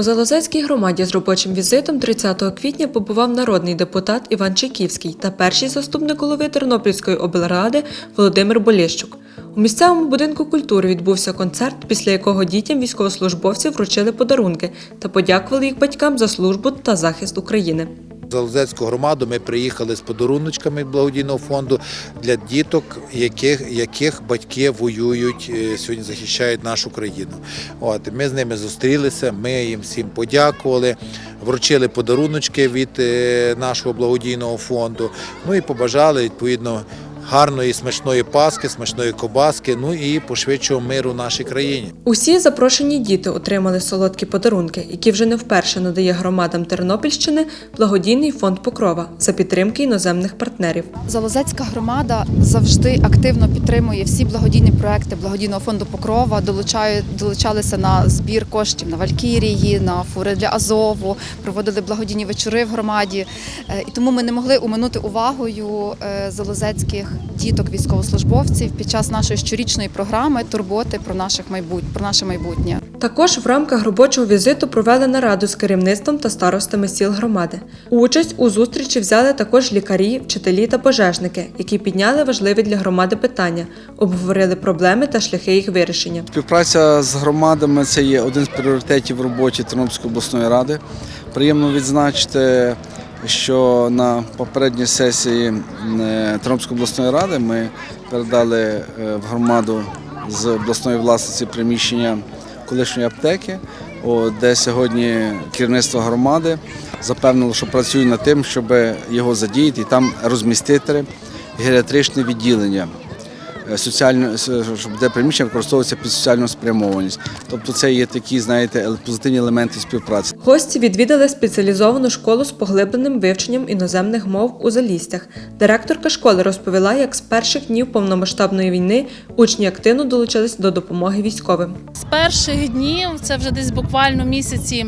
У Залозецькій громаді з робочим візитом 30 квітня побував народний депутат Іван Чайківський та перший заступник голови Тернопільської облради Володимир Боліщук. У місцевому будинку культури відбувся концерт, після якого дітям військовослужбовців вручили подарунки та подякували їх батькам за службу та захист України. Залозецьку громаду ми приїхали з подаруночками благодійного фонду для діток, яких, яких батьки воюють е, сьогодні, захищають нашу країну. От ми з ними зустрілися. Ми їм всім подякували, вручили подаруночки від е, нашого благодійного фонду. Ну і побажали відповідно. Гарної смачної паски, смачної кобаски, ну і пошвидшого миру нашій країні. Усі запрошені діти отримали солодкі подарунки, які вже не вперше надає громадам Тернопільщини благодійний фонд Покрова за підтримки іноземних партнерів. Залозецька громада завжди активно підтримує всі благодійні проекти благодійного фонду Покрова. Долучають долучалися на збір коштів на Валькірії, на фури для Азову, проводили благодійні вечори в громаді. Е, І тому ми не могли уминути увагою е, залозецьких діток військовослужбовців під час нашої щорічної програми турботи про наших майбут... про наше майбутнє. Також в рамках робочого візиту провели нараду з керівництвом та старостами сіл громади. Участь у зустрічі взяли також лікарі, вчителі та пожежники, які підняли важливі для громади питання, обговорили проблеми та шляхи їх вирішення. Співпраця з громадами це є один з пріоритетів в роботі Тернопільської обласної ради. Приємно відзначити, що на попередній сесії е, Тернопільської обласної ради ми передали е, в громаду з обласної власниці приміщення колишньої аптеки, де сьогодні керівництво громади запевнило, що працює над тим, щоб його задіяти і там розмістити геріатричне відділення е, соціально, де приміщення використовується під соціальну спрямованість. Тобто це є такі, знаєте, позитивні елементи співпраці. Гості відвідали спеціалізовану школу з поглибленим вивченням іноземних мов у Залістях. Директорка школи розповіла, як з перших днів повномасштабної війни учні активно долучились до допомоги військовим. З перших днів, це вже десь буквально місяці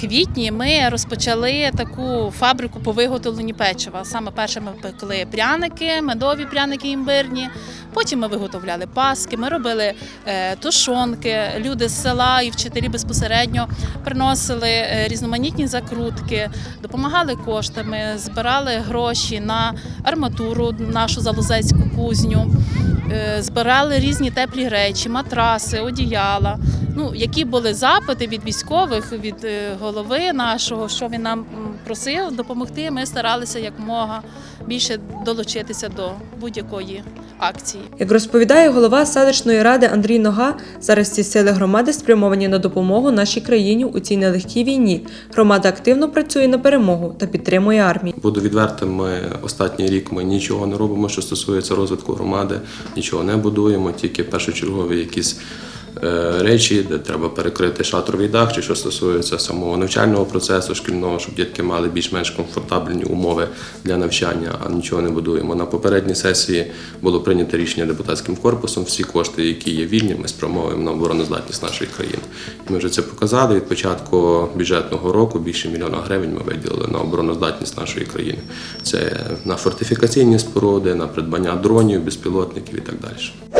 квітні, ми розпочали таку фабрику по виготовленню печива. Саме перше ми пекли пряники, медові пряники імбирні. Потім ми виготовляли паски, ми робили е, тушонки. Люди з села і вчителі безпосередньо приносили е, різноманітні закрутки, допомагали коштами, збирали гроші на арматуру, нашу залозецьку кузню. Е, збирали різні теплі речі, матраси, одіяла. Ну, які були запити від військових, від е, голови нашого, що він нам просив допомогти. Ми старалися якомога більше долучитися до будь-якої акції. Як розповідає голова селищної ради Андрій Нога, зараз ці сили громади спрямовані на допомогу нашій країні у цій нелегкій війні. Громада активно працює на перемогу та підтримує армію. Буду відвертим, ми останній рік ми нічого не робимо, що стосується розвитку громади, нічого не будуємо, тільки першочергові якісь речі, де треба перекрити шатровий дах, чи що стосується самого навчального процесу шкільного, щоб дітки мали більш-менш комфортабельні умови для навчання, а нічого не будуємо. На попередній сесії було прийнято рішення депутатським корпусом. Всі кошти, які є вільні, ми спрямовуємо на обороноздатність нашої країни. Ми вже це показали. Від початку бюджетного року більше мільйона гривень ми виділили на обороноздатність нашої країни. Це на фортифікаційні споруди, на придбання дронів, безпілотників і так далі.